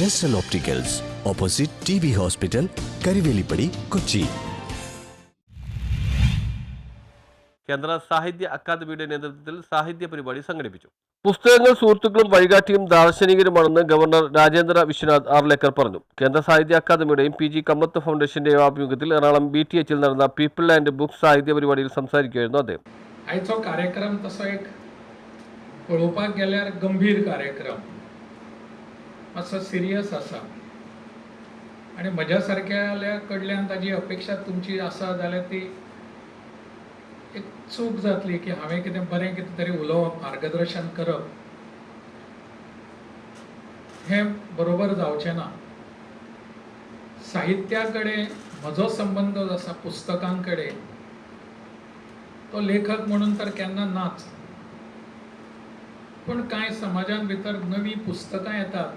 Jessel opticals opposite T B hospital Karuvelippady Kochi Kendra Sahitya അക്കാദമിയുടെ നേതൃത്വത്തിൽ സാഹിത്യ പരിപാടി സംഘടിപ്പിച്ചു പുസ്തകങ്ങൾ സുഹൃത്തുക്കളും വഴികാട്ടിയും ദാർശനികരുമാണെന്ന് ഗവർണർ രാജേന്ദ്ര വിശ്വനാഥ് ആർലേക്കർ പറഞ്ഞു കേന്ദ്ര സാഹിത്യ അക്കാദമിയുടെയും പി ജി കമ്മത്ത് ഫൗണ്ടേഷന്റെയും ആഭിമുഖ്യത്തിൽ എറണാകുളം ബി ടി എച്ചിൽ നടന്ന പീപ്പിൾ ആൻഡ് ബുക്ക് സാഹിത്യ പരിപാടിയിൽ സംസാരിക്കുകയായിരുന്നു അദ്ദേഹം आयचो कार्यक्रम तसो एक पळोवपाक मातसो सिरियस असा आणि म्हज्या सारक्याल्या कडल्यान ताजी अपेक्षा तुमची असा जाल्यार ती एक चूक जातली की हांवें कितें बरें कितें तरी उलोवप मार्गदर्शन करप हें बरोबर जावचें ना साहित्या कडेन म्हजो संबंध जो आसा पुस्तकां कडेन तो लेखक म्हणून तर केन्ना नाच पण कांय समाजान भितर नवीं पुस्तकां येतात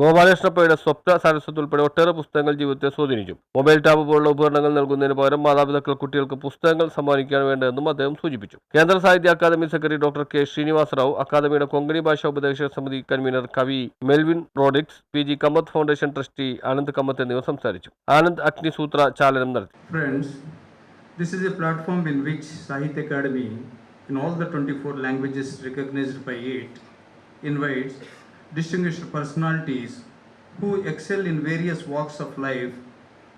ഗോപാലകൃഷ്ണപ്പയുടെ സ്വപ്ന സരസ്വത് ഉൾപ്പെടെ ഒട്ടേറെ പുസ്തകങ്ങൾ ജീവിതത്തെ സ്വാധീനിച്ചു മൊബൈൽ ടാബ് പോലുള്ള ഉപകരണങ്ങൾ നൽകുന്നതിന് പകരം മാതാപിതാക്കൾ കുട്ടികൾക്ക് പുസ്തകങ്ങൾ സമ്മാനിക്കാൻ വേണ്ടതെന്നും അദ്ദേഹം സൂചിപ്പിച്ചു Kendra Sahitya Akademi secretary doctor K Srinivas Rao അക്കാദമിയുടെ കൊങ്കണി ഭാഷാ ഉപദേശക സമിതി കൺവീനർ കവി Melvin Rodrigues P G Kamath foundation trustee Anand Kamath എന്നിവർ സംസാരിച്ചു ആനന്ദ് അഗ്നിസൂത്ര ചാലനം നടത്തി friends this is a platform in which Sahitya in all the 24 languages recognized by it invites distinguished personalities who excel in various walks of life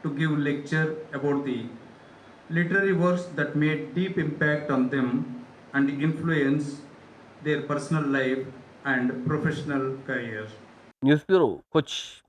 to give lecture about the literary works that made deep impact on them and influence their personal life and professional career. News Bureau, which